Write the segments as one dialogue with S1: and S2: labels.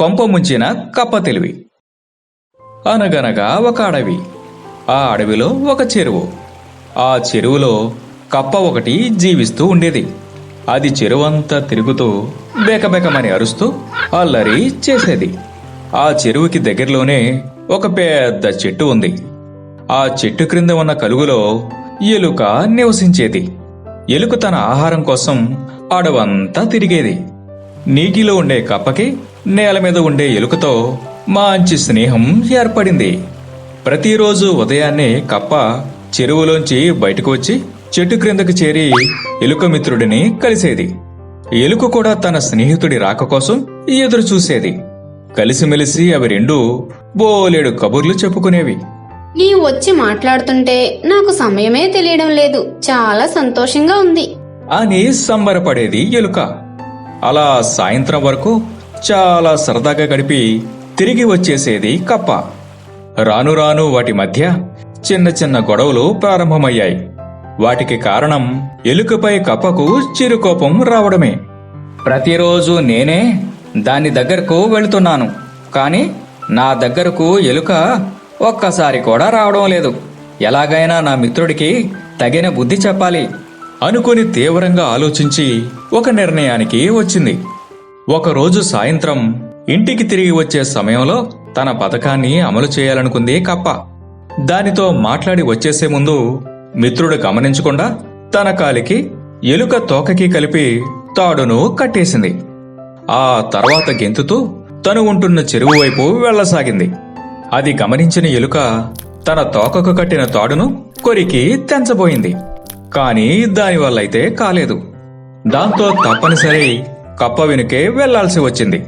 S1: కొంప ముంచిన కప్ప తెలివి. అనగనగా ఒక అడవి. ఆ అడవిలో ఒక చెరువు. ఆ చెరువులో కప్ప ఒకటి జీవిస్తూ ఉండేది. అది చెరువంతా తిరుగుతూ బేకబేకమని అరుస్తూ అల్లరి చేసేది. ఆ చెరువుకి దగ్గరలోనే ఒక పెద్ద చెట్టు ఉంది. ఆ చెట్టు క్రింద ఉన్న కలుగులో ఎలుక నివసించేది. ఎలుక తన ఆహారం కోసం అడవంతా తిరిగేది. నీటిలో ఉండే కప్పకి నేల మీద ఉండే ఎలుకతో మంచి స్నేహం ఏర్పడింది. ప్రతిరోజు ఉదయాన్నే కప్ప చెరువులోంచి బయటకు వచ్చి చెట్టు క్రిందకు చేరి ఎలుక మిత్రుడిని కలిసేది. ఎలుక కూడా తన స్నేహితుడి రాక కోసం ఎదురు చూసేది. కలిసిమెలిసి అవి రెండు బోలెడు కబుర్లు చెప్పుకునేవి.
S2: నీవు వచ్చి మాట్లాడుతుంటే నాకు సమయమే తెలియడం లేదు. చాలా సంతోషంగా ఉంది.
S1: అని సంబరపడేది ఎలుక. అలా సాయంత్రం వరకు చాలా సరదాగా గడిపి తిరిగి వచ్చేసేది కప్ప. రాను రాను వాటి మధ్య చిన్న చిన్న గొడవలు ప్రారంభమయ్యాయి. వాటికి కారణం ఎలుకపై కప్పకు చిరుకోపం రావడమే. ప్రతిరోజు నేనే దాని దగ్గరకు వెళుతున్నాను కానీ నా దగ్గరకు ఎలుక ఒక్కసారి కూడా రావడం లేదు. ఎలాగైనా నా మిత్రుడికి తగిన బుద్ధి చెప్పాలి. అనుకుని తీవ్రంగా ఆలోచించి ఒక నిర్ణయానికి వచ్చింది. ఒకరోజు సాయంత్రం ఇంటికి తిరిగి వచ్చే సమయంలో తన పథకాన్ని అమలు చేయాలనుకుంది కప్ప. దానితో మాట్లాడి వచ్చేసే ముందు మిత్రుడు గమనించకుండా తన కాలికి ఎలుక తోకకి కలిపి తాడును కట్టేసింది. ఆ తర్వాత గెంతుతూ తను ఉంటున్న చెరువు వైపు వెళ్ళసాగింది అది గమనించిన ఎలుక తన తోకకు కట్టిన తాడును కొరికి తెంచబోయింది. కాని దానివల్లైతే కాలేదు. దాంతో తప్పనిసరి కప్ప వెనుకే వెళ్ళాల్సి వచ్చింది.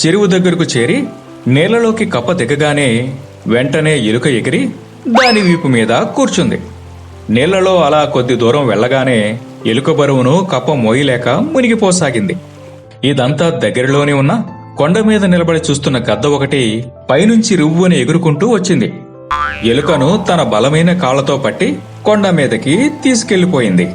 S1: చెరువు దగ్గరకు చేరి నీళ్ళలోకి కప్ప దిగగానే వెంటనే ఎలుక ఎగిరి దాని వీపు మీద కూర్చుంది. నీళ్ళలో అలా కొద్ది దూరం వెళ్ళగానే ఎలుక బరువును కప్ప మోయలేక మునిగిపోసాగింది. ఇదంతా దగ్గరలోనే ఉన్న కొండ మీద నిలబడి చూస్తున్న గద్ద ఒకటి పైనుంచి రువ్వుని ఎగురుకుంటూ వచ్చింది. ఎలుకను తన బలమైన కాళ్ళతో పట్టి కొండ మీదకి తీసుకెళ్ళిపోయింది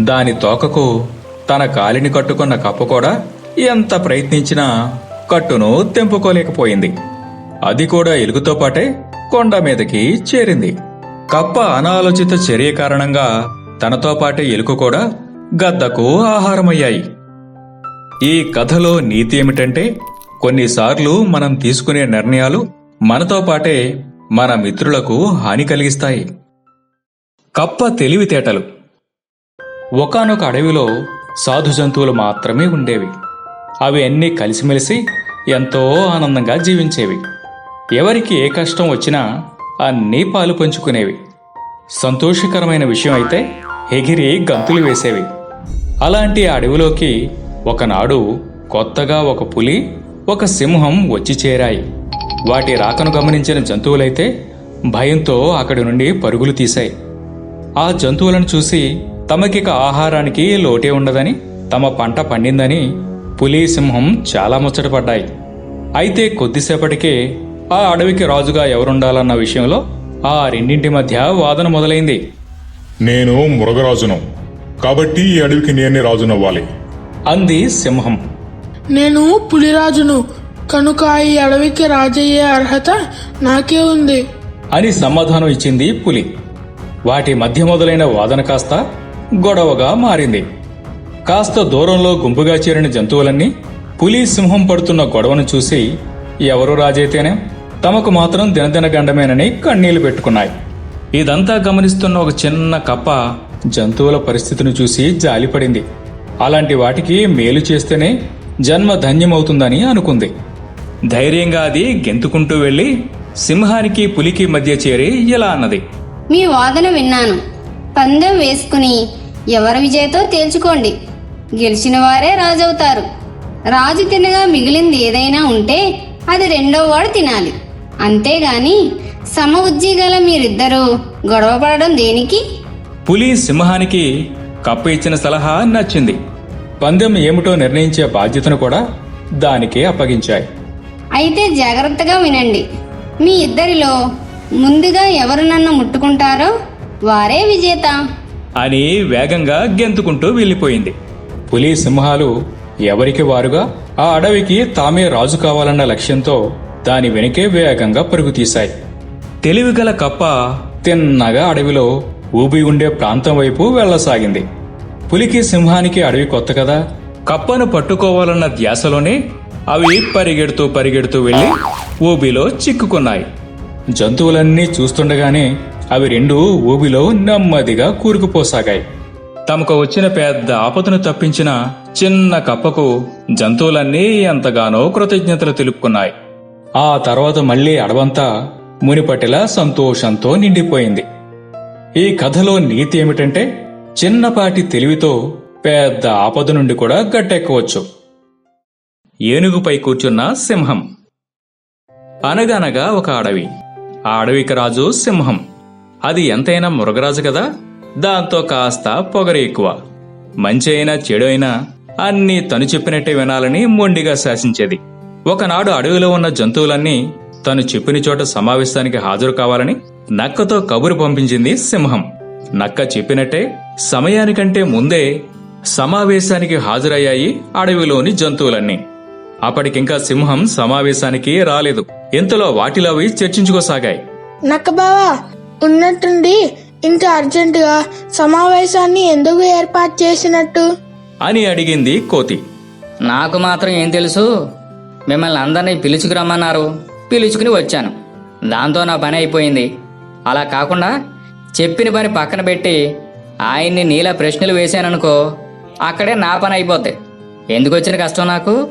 S1: దాని తోకకు తన కాలిని కట్టుకున్న కప్ప కూడా ఎంత ప్రయత్నించినా కట్టును తెంపుకోలేకపోయింది. అది కూడా ఎలుగుతో పాటే కొండ మీదకి చేరింది. కప్ప అనాలోచిత చర్య కారణంగా తనతో పాటే ఎలుక కూడా గద్దకు ఆహారమయ్యాయి. ఈ కథలో నీతి ఏమిటంటే కొన్నిసార్లు మనం తీసుకునే నిర్ణయాలు మనతో పాటే మన మిత్రులకు హాని కలిగిస్తాయి. కప్ప తెలివితేటలు. ఒకానొక అడవిలో సాధు జంతువులు మాత్రమే ఉండేవి. అవి అన్నీ కలిసిమెలిసి ఎంతో ఆనందంగా జీవించేవి. ఎవరికి ఏ కష్టం వచ్చినా అన్నీ పాలు పంచుకునేవి. సంతోషకరమైన విషయం అయితే ఎగిరి గంతులు వేసేవి. అలాంటి ఆ అడవిలోకి ఒకనాడు కొత్తగా ఒక పులి ఒక సింహం వచ్చి చేరాయి. వాటి రాకను గమనించిన జంతువులైతే భయంతో అక్కడి నుండి పరుగులు తీశాయి. ఆ జంతువులను చూసి తమకిక ఆహారానికి లోటే ఉండదని తమ పంట పండిందని పులి సింహం చాలా ముచ్చటపడ్డాయి అయితే కొద్దిసేపటికే ఆ అడవికి రాజుగా ఎవరుండాలన్న విషయంలో ఆ రెండింటి మధ్య వాదన మొదలైంది.
S3: నేను మృగరాజును. కాబట్టి ఈ అడవికి నేనే రాజునవ్వాలి.
S1: అంది సింహం.
S4: నేను పులిరాజును. కనుక ఈ అడవికి రాజయ్యే అర్హత నాకే ఉంది.
S1: అని సమాధానం ఇచ్చింది పులి. వాటి మధ్య మొదలైన వాదన కాస్త గొడవగా మారింది. కాస్త దూరంలో గుంపుగా చేరిన జంతువులన్నీ పులి సింహం పడుతున్న గొడవను చూసి ఎవరు రాజైతేనే తమకు మాత్రం దినదిన గండమేనని కన్నీళ్ళు పెట్టుకున్నాయి. ఇదంతా గమనిస్తున్న ఒక చిన్న కప్ప జంతువుల పరిస్థితిని చూసి జాలిపడింది. అలాంటి వాటికి మేలు చేస్తేనే జన్మ ధన్యమవుతుందని అనుకుంది. ధైర్యంగా అది గెంతుకుంటూ వెళ్ళి సింహానికి పులికి మధ్య చేరి ఇలా అన్నది.
S2: మీ వాదన విన్నాను. పందెం వేసుకుని ఎవరి విజయతో తేల్చుకోండి. గెలిచిన వారే రాజవుతారు. రాజు తినగా మిగిలింది ఏదైనా ఉంటే అది రెండో వాడు తినాలి. అంతేగాని సమ ఉజ్జీ గల మీరిద్దరూ గొడవ పడడం దేనికి?
S1: పులి సింహానికి కప్ప ఇచ్చిన సలహా నచ్చింది. పందెం ఏమిటో నిర్ణయించే బాధ్యతను కూడా దానికే అప్పగించాయి.
S2: అయితే జాగ్రత్తగా వినండి. మీ ఇద్దరిలో ముందుగా ఎవరు నన్ను ముట్టుకుంటారో వారే విజేత.
S1: అని వేగంగా గెంతుకుంటూ వెళ్ళిపోయింది. పులి సింహాలు ఎవరికి వారుగా? ఆ అడవికి తామే రాజు కావాలన్న లక్ష్యంతో దాని వెనుకే వేగంగా పరుగు తీశాయి. తెలివిగల కప్ప తిన్నగా అడవిలో ఊబి ఉండే ప్రాంతం వైపు వెళ్ళసాగింది పులికి సింహానికి అడవి కొత్త కదా? కప్పను పట్టుకోవాలన్న ధ్యాసలోనే అవి పరిగెడుతూ పరిగెడుతూ వెళ్ళి ఊబిలో చిక్కుకున్నాయి. జంతువులన్నీ చూస్తుండగానే అవి రెండు ఊబిలో నెమ్మదిగా కూరుకుపోసాగాయి. తమకు వచ్చిన పెద్ద ఆపదను తప్పించిన చిన్న కప్పకు జంతువులన్నీ ఎంతగానో కృతజ్ఞతలు తెలుపుకున్నాయి. ఆ తర్వాత మళ్ళీ అడవంతా మునిపటిలా సంతోషంతో నిండిపోయింది. ఈ కథలో నీతి ఏమిటంటే చిన్నపాటి తెలివితో పెద్ద ఆపద నుండి కూడా గట్టెక్కవచ్చు. ఏనుగుపై కూర్చున్న సింహం. అనగనగా ఒక అడవి. ఆ అడవికి రాజు సింహం. అది ఎంతైనా మృగరాజు కదా? దాంతో కాస్త పొగరు ఎక్కువ. మంచి అయినా చెడు అయినా అన్నీ తను చెప్పినట్టే వినాలని మొండిగా శాసించేది. ఒకనాడు అడవిలో ఉన్న జంతువులన్నీ తను చెప్పిన చోట సమావేశానికి హాజరు కావాలని నక్కతో కబురు పంపించింది సింహం. నక్క చెప్పినట్టే సమయానికంటే ముందే సమావేశానికి హాజరయ్యాయి అడవిలోని జంతువులన్నీ. అప్పటికింకా సింహం సమావేశానికి రాలేదు. ఇంతలో వాటిలో అవి చర్చించుకోసాగాయి.
S4: నక్క బావా ఉన్నట్టుండి ఇంత అర్జెంటుగా సమావేశాన్ని ఎందుకు ఏర్పాటు చేసినట్టు?
S1: అని అడిగింది కోతి.
S5: నాకు మాత్రం ఏం తెలుసు? మిమ్మల్ని అందరినీ పిలుచుకురమ్మన్నారు. పిలుచుకుని వచ్చాను. దాంతో నా పని అయిపోయింది. అలా కాకుండా చెప్పిన పని పక్కన పెట్టి ఆయన్ని నీలా ప్రశ్నలు వేశాననుకో అక్కడే నా పని అయిపోద్ది. ఎందుకు వచ్చిన కష్టం నాకు?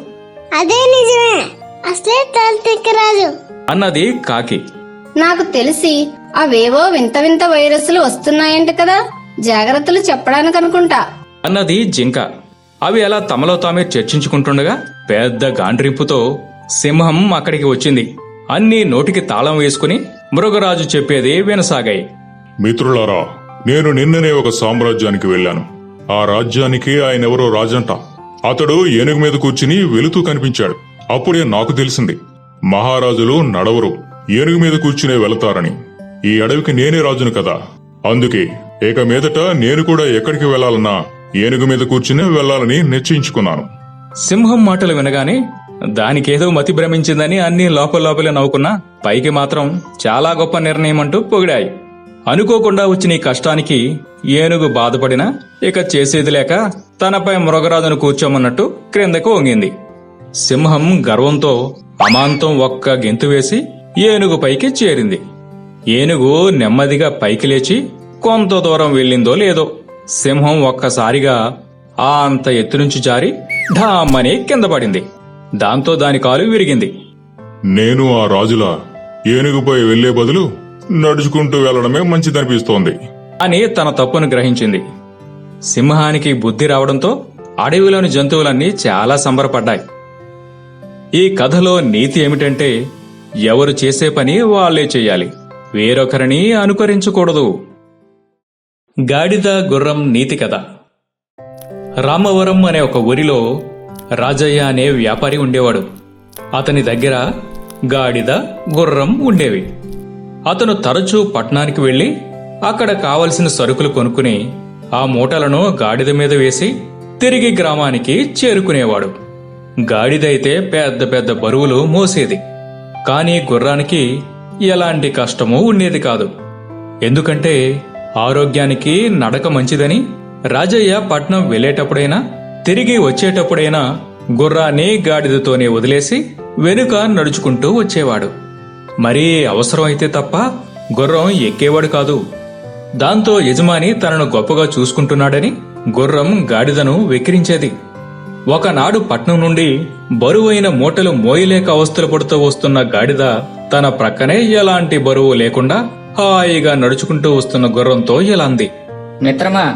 S6: అదే నిజమే. అసలే తలతిక్కరాజు
S1: అన్నది కాకి.
S2: నాకు తెలిసి అవేవో వింత వింత వైరస్లు వస్తున్నాయంట కదా. జాగ్రత్తలు చెప్పడానికి అనుకుంటా.
S1: అన్నది జింక. అవి అలా తమలో తామే చర్చించుకుంటుండగా పెద్ద గాండ్రింపుతో సింహం అక్కడికి వచ్చింది. అన్నీ నోటికి తాళం వేసుకుని మృగరాజు చెప్పేది వినసాగాయి.
S3: మిత్రులారా నేను నిన్ననే ఒక సామ్రాజ్యానికి వెళ్ళాను. ఆ రాజ్యానికి ఆయనెవరో రాజంట. అతడు ఏనుగు మీద కూర్చుని వెలుతూ కనిపించాడు. అప్పుడే నాకు తెలిసింది మహారాజులు నడవరు ఏనుగు మీద కూర్చునే వెళతారని. ఈ అడవికి నేనే రాజును కదా. అందుకే ఇక మీదట నేను కూడా ఎక్కడికి వెళ్ళాలన్నా ఏనుగు మీద కూర్చునే వెళ్ళాలని నిశ్చయించుకున్నాను.
S1: సింహం మాటలు వినగానే దానికేదో మతి భ్రమించిందని అన్ని లోపల లోపలే నవ్వుకున్నా పైకి మాత్రం చాలా గొప్ప నిర్ణయం అంటూ పొగిడాయి. అనుకోకుండా వచ్చిన ఈ కష్టానికి ఏనుగు బాధపడినా ఇక చేసేది లేక తనపై మృగరాజును కూర్చోమన్నట్టు క్రిందకు వంగింది. సింహం గర్వంతో అమాంతం ఒక్క గెంతు వేసి ఏనుగు పైకి చేరింది. ఏనుగు నెమ్మదిగా పైకి లేచి కొంత దూరం వెళ్ళిందో లేదో సింహం ఒక్కసారిగా ఆ అంత ఎత్తు నుంచి జారి ఢామ్మని కింద పడింది. దాంతో దాని కాలు విరిగింది.
S3: నేను ఆ రాజుల ఏనుగుపై వెళ్ళే బదులు నడుచుకుంటూ వెళ్ళడమే మంచిదనిపిస్తోంది.
S1: అని తన తప్పును గ్రహించింది. సింహానికి బుద్ధి రావడంతో అడవిలోని జంతువులన్నీ చాలా సంబరపడ్డాయి. ఈ కథలో నీతి ఏమిటంటే ఎవరు చేసే పని వాళ్ళే చేయాలి వేరొకరిని అనుకరించకూడదు. గాడిద గుర్రం నీతి కథ. రామవరం అనే ఒక ఊరిలో రాజయ్య అనే వ్యాపారి ఉండేవాడు. అతని దగ్గర గాడిద గుర్రం ఉండేవి. అతను తరచూ పట్నానికి వెళ్ళి అక్కడ కావలసిన సరుకులు కొనుక్కుని ఆ మూటలను గాడిద మీద వేసి తిరిగి గ్రామానికి చేరుకునేవాడు. గాడిదైతే పెద్ద పెద్ద బరువులు మోసేది. కానీ గుర్రానికి ఎలాంటి కష్టమూ ఉండేది కాదు. ఎందుకంటే ఆరోగ్యానికి నడక మంచిదని రాజయ్య పట్నం వెళ్ళేటప్పుడైనా తిరిగి వచ్చేటప్పుడైనా గుర్రాన్ని గాడిదతోనే వదిలేసి వెనుక నడుచుకుంటూ వచ్చేవాడు. మరీ అవసరమైతే తప్ప గుర్రం ఎక్కేవాడు కాదు. దాంతో యజమాని తనను గొప్పగా చూసుకుంటున్నాడని గుర్రం గాడిదను వెక్కిరించేది. ఒకనాడు పట్నం నుండి బరువైన మూటలు మోయలేక అవస్థలు పడుతూ వస్తున్న గాడిద తన ప్రక్కనే ఎలాంటి బరువు లేకుండా హాయిగా నడుచుకుంటూ వస్తున్న గుర్రంతో ఇలా అంది
S5: మిత్రమా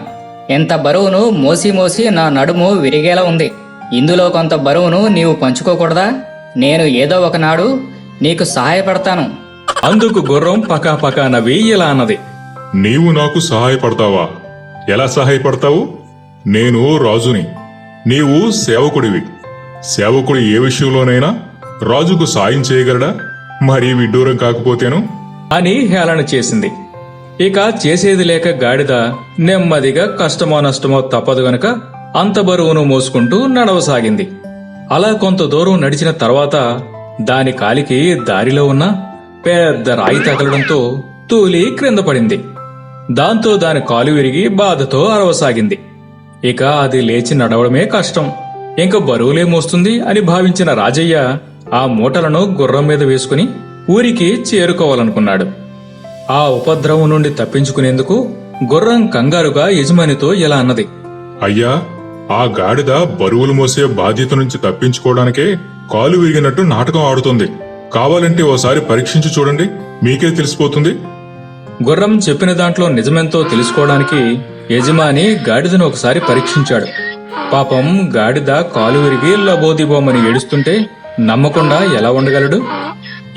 S5: ఎంత బరువును మోసి మోసి నా నడుము విరిగేలా ఉంది. ఇందులో కొంత బరువును నీవు పంచుకోకూడదా? నేను ఏదో ఒకనాడు నీకు సహాయపడతాను.
S1: అందుకు గుర్రం పకా పకా నవ్వి ఇలా అన్నది.
S3: నీవు నాకు సహాయపడతావా? ఎలా సహాయపడతావు? నేను రాజుని. నీవు సేవకుడివి. సేవకుడు ఏ విషయంలోనైనా రాజుకు సాయం చేయగలడా? మరీ విడ్డూరం కాకపోతేను?
S1: అని హేళన చేసింది. ఇక చేసేది లేక గాడిద నెమ్మదిగా కష్టమో నష్టమో తప్పదు గనక అంత బరువును మోసుకుంటూ నడవసాగింది. అలా కొంత దూరం నడిచిన తర్వాత దాని కాలికి దారిలో ఉన్న పెద్ద రాయి తగలడంతో తూలి క్రింద పడింది. దాంతో దాని కాలు విరిగి బాధతో అరవసాగింది. ఇక అది లేచి నడవడమే కష్టం. ఇంక బరువులే మోస్తుంది అని భావించిన రాజయ్య ఆ మూటలను గుర్రం మీద వేసుకుని ఊరికి చేరుకోవాలనుకున్నాడు. ఆ ఉపద్రవం నుండి తప్పించుకునేందుకు గుర్రం కంగారుగా యజమానితో ఇలా అన్నది.
S3: అయ్యా ఆ గాడిద బరువులు మోసే బాధ్యత నుంచి తప్పించుకోవడానికే కాలు విరిగినట్టు నాటకం ఆడుతుంది. కావాలంటే ఓసారి పరీక్షించి చూడండి. మీకే తెలిసిపోతుంది.
S1: గుర్రం చెప్పిన దాంట్లో నిజమెంతో తెలుసుకోవడానికి యజమాని గాడిదను ఒకసారి పరీక్షించాడు. పాపం గాడిద కాలు విరిగి లబోదిబోమని ఏడుస్తుంటే నమ్మకుండా ఎలా ఉండగలడు?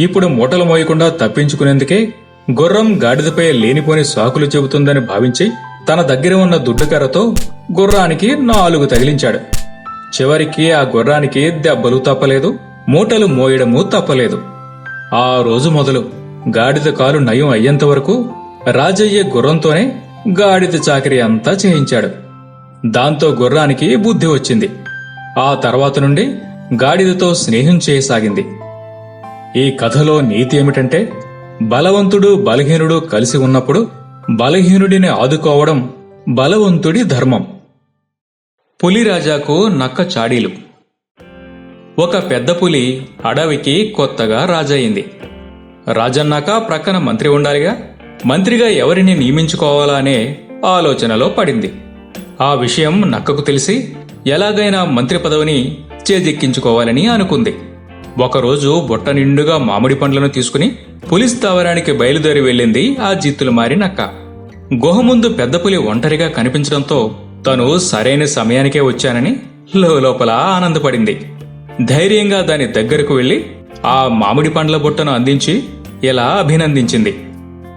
S1: ఇప్పుడు మూటలు మోయకుండా తప్పించుకునేందుకే గుర్రం గాడిదపై లేనిపోని సాకులు చెబుతుందని భావించి తన దగ్గర ఉన్న దుడ్డుకర్రతో గుర్రానికి నాలుగు తగిలించాడు. చివరికి ఆ గుర్రానికి దెబ్బలు తప్పలేదు మూటలు మోయడము తప్పలేదు. ఆ రోజు మొదలు గాడిద కాలు నయం అయ్యేంత వరకు రాజయ్య గుర్రంతోనే గాడిద చాకరీ అంతా చేయించాడు. దాంతో గుర్రానికి బుద్ధి వచ్చింది. ఆ తర్వాత నుండి గాడిదతో స్నేహం చేయసాగింది. ఈ కథలో నీతి ఏమిటంటే బలవంతుడు బలహీనుడు కలిసి ఉన్నప్పుడు బలహీనుడిని ఆదుకోవడం బలవంతుడి ధర్మం. పులిరాజాకు నక్క చాడీలు. ఒక పెద్ద పులి అడవికి కొత్తగా రాజయింది రాజన్నాక ప్రక్కన మంత్రి ఉండాలిగా? మంత్రిగా ఎవరిని నియమించుకోవాలా అనే ఆలోచనలో పడింది. ఆ విషయం నక్కకు తెలిసి ఎలాగైనా మంత్రి పదవిని చేజిక్కించుకోవాలని అనుకుంది. ఒకరోజు బుట్ట నిండుగా మామిడి పండ్లను తీసుకుని పులి స్థావరానికి బయలుదేరి వెళ్ళింది ఆ జిత్తులు మారి నక్క. గుహ ముందు పెద్ద పులి ఒంటరిగా కనిపించడంతో తను సరైన సమయానికే వచ్చానని లోపల ఆనందపడింది. ధైర్యంగా దాని దగ్గరకు వెళ్ళి ఆ మామిడి పండ్ల బుట్టను అందించి ఇలా అభినందించింది.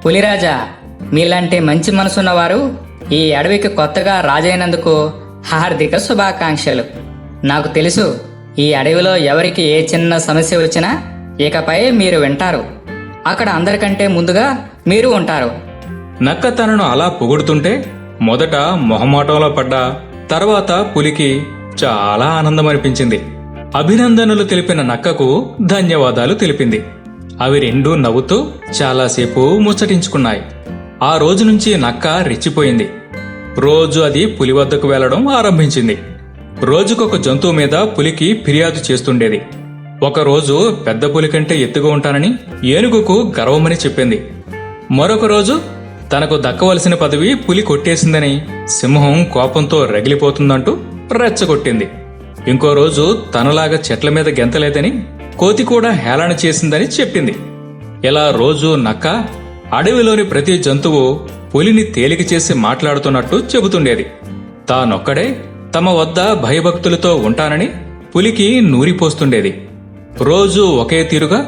S5: పులిరాజా మీలాంటి మంచి మనసున్నవారు ఈ అడవికి కొత్తగా రాజైనందుకు హార్దిక శుభాకాంక్షలు. నాకు తెలుసు ఈ అడవిలో ఎవరికి ఏ చిన్న సమస్య వచ్చినా ఇకపై మీరు వింటారు. అక్కడ అందరికంటే ముందుగా మీరు ఉంటారు.
S1: నక్క తనను అలా పొగుడుతుంటే మొదట మొహమాటంలో పడ్డా తర్వాత పులికి చాలా ఆనందం అనిపించింది అభినందనలు తెలిపిన నక్కకు ధన్యవాదాలు తెలిపింది. అవి రెండూ నవ్వుతూ చాలాసేపు ముచ్చటించుకున్నాయి. ఆ రోజు నుంచి నక్క రెచ్చిపోయింది. రోజు అది పులి వద్దకు వెళ్ళడం ఆరంభించింది. రోజుకొక జంతువు మీద పులికి ఫిర్యాదు చేస్తుండేది. ఒకరోజు పెద్ద పులి కంటే ఎత్తుగా ఉంటానని ఏనుగుకు గర్వమని చెప్పింది. మరొక రోజు తనకు దక్కవలసిన పదవి పులి కొట్టేసిందని సింహం కోపంతో రగిలిపోతుందంటూ రెచ్చగొట్టింది. ఇంకో రోజు తనలాగా చెట్ల మీద గెంతలేదని కోతి కూడా హేళన చేసిందని చెప్పింది. ఇలా రోజు నక్క అడవిలోని ప్రతి జంతువు పులిని తేలిక చేసి మాట్లాడుతున్నట్టు చెబుతుండేది. తానొక్కడే తమ వద్ద భయభక్తులతో ఉంటానని పులికి నూరిపోస్తుండేది. రోజు ఒకే తీరుగా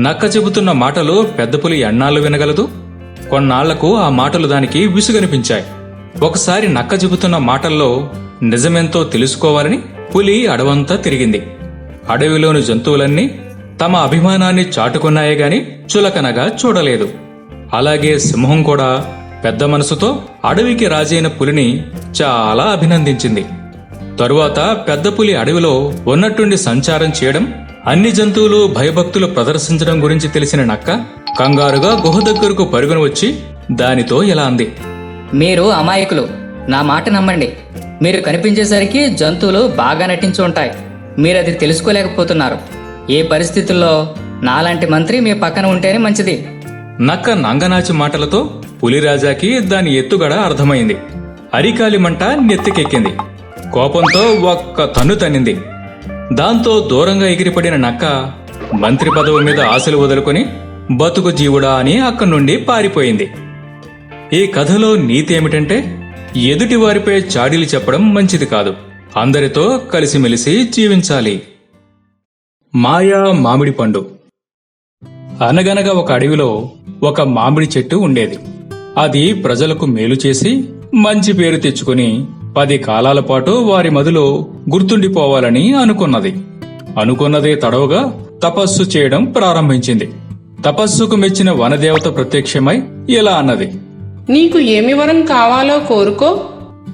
S1: నక్క చెబుతున్న మాటలు పెద్ద పులి ఎన్నాళ్ళు వినగలదు? కొన్నాళ్ళకు ఆ మాటలు దానికి విసుగనిపించాయి. ఒకసారి నక్క చెబుతున్న మాటల్లో నిజమెంతో తెలుసుకోవాలని పులి అడవంతా తిరిగింది. అడవిలోని జంతువులన్నీ తమ అభిమానాన్ని చాటుకున్నాయే గాని చులకనగా చూడలేదు. అలాగే సింహం కూడా పెద్ద మనసుతో అడవికి రాజైన పులిని చాలా అభినందించింది. తరువాత పెద్ద పులి అడవిలో ఉన్నట్టుండి సంచారం చేయడం అన్ని జంతువులు భయభక్తులు ప్రదర్శించడం గురించి తెలిసిన నక్క కంగారుగా గుహ దగ్గరకు పరుగున వచ్చి దానితో ఇలా అంది?
S5: మీరు అమాయకులు నా మాట నమ్మండి. మీరు కనిపించేసరికి జంతువులు బాగా నటించి ఉంటాయి. మీరు అది తెలుసుకోలేకపోతున్నారు. ఏ పరిస్థితుల్లో నాలాంటి మంత్రి మీ పక్కన ఉంటేనే మంచిది.
S1: నక్క నంగనాచి మాటలతో పులిరాజాకి దాని ఎత్తుగడ అర్థమైంది. అరికాలి మంట నెత్తికెక్కింది. కోపంతో ఒక్క తన్ను తన్నింది. దాంతో దూరంగా ఎగిరిపడిన నక్క మంత్రి పదవి మీద ఆశలు వదులుకొని బతుకు జీవుడా అని అక్కడి నుండి పారిపోయింది. ఈ కథలో నీతి ఏమిటంటే ఎదుటి వారిపై చాడీలు చెప్పడం మంచిది కాదు. అందరితో కలిసిమెలిసి జీవించాలి. మాయా మామిడి పండు. అనగనగా ఒక అడవిలో ఒక మామిడి చెట్టు ఉండేది. అది ప్రజలకు మేలు చేసి మంచి పేరు తెచ్చుకుని పది కాలాల పాటు వారి మదిలో గుర్తుండిపోవాలని అనుకున్నది. అనుకున్నదే తడవుగా తపస్సు చేయడం ప్రారంభించింది. తపస్సుకు మెచ్చిన వనదేవత ప్రత్యక్షమై ఇలా అన్నది?
S4: నీకు ఏమి వరం కావాలో కోరుకో.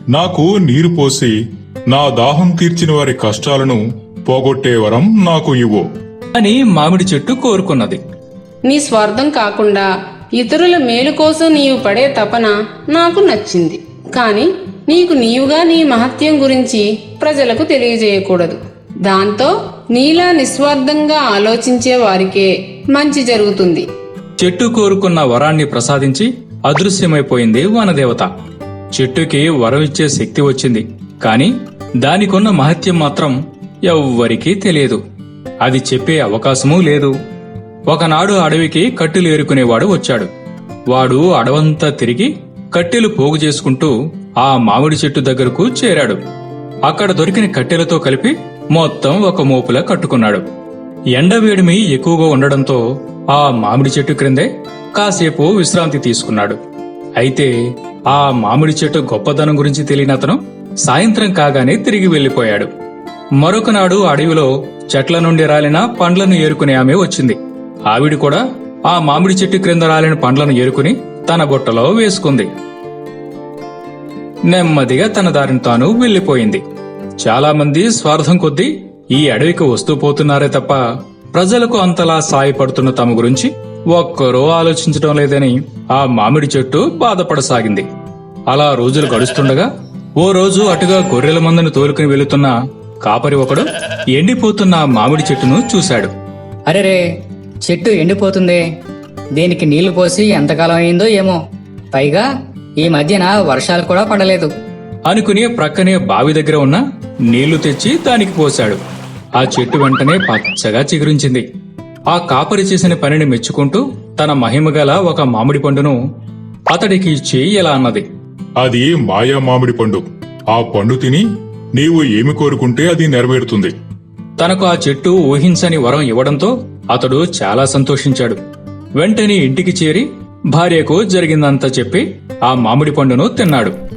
S3: నాకు నీరు పోసి నా దాహం తీర్చిన వారి కష్టాలను పోగొట్టే వరం నాకు ఇవ్వు.
S1: అని మామిడి చెట్టు కోరుకున్నది.
S7: నీ స్వార్థం కాకుండా ఇతరుల మేలు కోసం నీవు పడే తపన నాకు నచ్చింది. కానీ నీకు నీవుగా నీ మహత్యం గురించి ప్రజలకు తెలియజేయకూడదు. దాంతో నీలా నిస్వార్థంగా ఆలోచించే వారికే మంచి జరుగుతుంది.
S1: చెట్టు కోరుకున్న వరాన్ని ప్రసాదించి అదృశ్యమైపోయింది వనదేవత. చెట్టుకి వరం ఇచ్చే శక్తి వచ్చింది కాని దానికున్న మహత్యం మాత్రం ఎవ్వరికీ తెలియదు. అది చెప్పే అవకాశమూ లేదు. ఒకనాడు అడవికి కట్టెలు ఏరుకునేవాడు వచ్చాడు. వాడు అడవంతా తిరిగి కట్టెలు పోగు చేసుకుంటూ ఆ మామిడి చెట్టు దగ్గరకు చేరాడు. అక్కడ దొరికిన కట్టెలతో కలిపి మొత్తం ఒక మోపులా కట్టుకున్నాడు. ఎండవేడిమి ఎక్కువగా ఉండడంతో ఆ మామిడి చెట్టు క్రిందే కాసేపు విశ్రాంతి తీసుకున్నాడు. అయితే ఆ మామిడి చెట్టు గొప్పదనం గురించి తెలియని అతను సాయంత్రం కాగానే తిరిగి వెళ్ళిపోయాడు మరొకనాడు అడవిలో చెట్ల నుండి రాలిన పండ్లను ఏరుకునే ఆమె వచ్చింది. ఆవిడ కూడా ఆ మామిడి చెట్టు క్రింద రాలిన పండ్లను ఏరుకుని తన బుట్టలో వేసుకుంది. నెమ్మదిగా తన దారిని తాను వెళ్ళిపోయింది చాలా మంది స్వార్థం కొద్దీ ఈ అడవికి వస్తూ పోతున్నారే తప్ప ప్రజలకు అంతలా సాయపడుతున్న తమ గురించి ఒక్కరూ ఆలోచించడం లేదని ఆ మామిడి చెట్టు బాధపడసాగింది. అలా రోజులు గడుస్తుండగా ఓ రోజు అటుగా గొర్రెల మందను తోలుకుని వెళుతున్న కాపరి ఒకడు ఎండిపోతున్న మామిడి చెట్టును చూశాడు.
S5: అరెరే చెట్టు ఎండిపోతుంది? దీనికి నీళ్ళు పోసి ఎంతకాలం అయిందో ఏమో. పైగా ఈ మధ్యన వర్షాలు కూడా పడలేదు.
S1: అనుకుని ప్రక్కనే బావి దగ్గర ఉన్న నీళ్ళు తెచ్చి దానికి పోశాడు. ఆ చెట్టు వెంటనే పచ్చగా చిగురించింది. ఆ కాపరి చేసిన పనిని మెచ్చుకుంటూ తన మహిమగల ఒక మామిడి పండును అతడికి ఇచ్చి ఇలా అన్నది?
S3: అది మాయా మామిడి పండు. ఆ పండు తిని నీవు ఏమి కోరుకుంటే అది నెరవేరుతుంది.
S1: తనకు ఆ చెట్టు ఊహించని వరం ఇవ్వడంతో అతడు చాలా సంతోషించాడు. వెంటనే ఇంటికి చేరి భార్యకు జరిగిందంతా చెప్పి ఆ మామిడి పండును తిన్నాడు.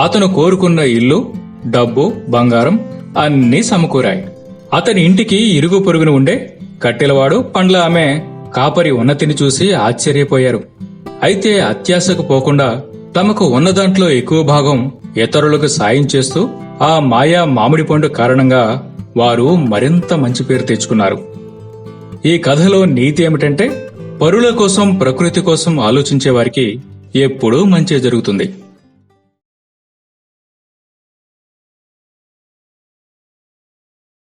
S1: అతను కోరుకున్న ఇల్లు డబ్బు బంగారం అన్నీ సమకూరాయి. అతని ఇంటికి ఇరుగు పొరుగున ఉండే కట్టెలవాడు పండ్ల ఆమె కాపరి ఉన్నతిని చూసి ఆశ్చర్యపోయారు. అయితే అత్యాశకు పోకుండా తమకు ఉన్న దాంట్లో ఎక్కువ భాగం ఇతరులకు సాయం చేస్తూ ఆ మాయా మామిడి పండు కారణంగా వారు మరింత మంచి పేరు తెచ్చుకున్నారు. ఈ కథలో నీతి ఏమిటంటే పరుల కోసం ప్రకృతి కోసం ఆలోచించే వారికి ఎప్పుడూ మంచి జరుగుతుంది.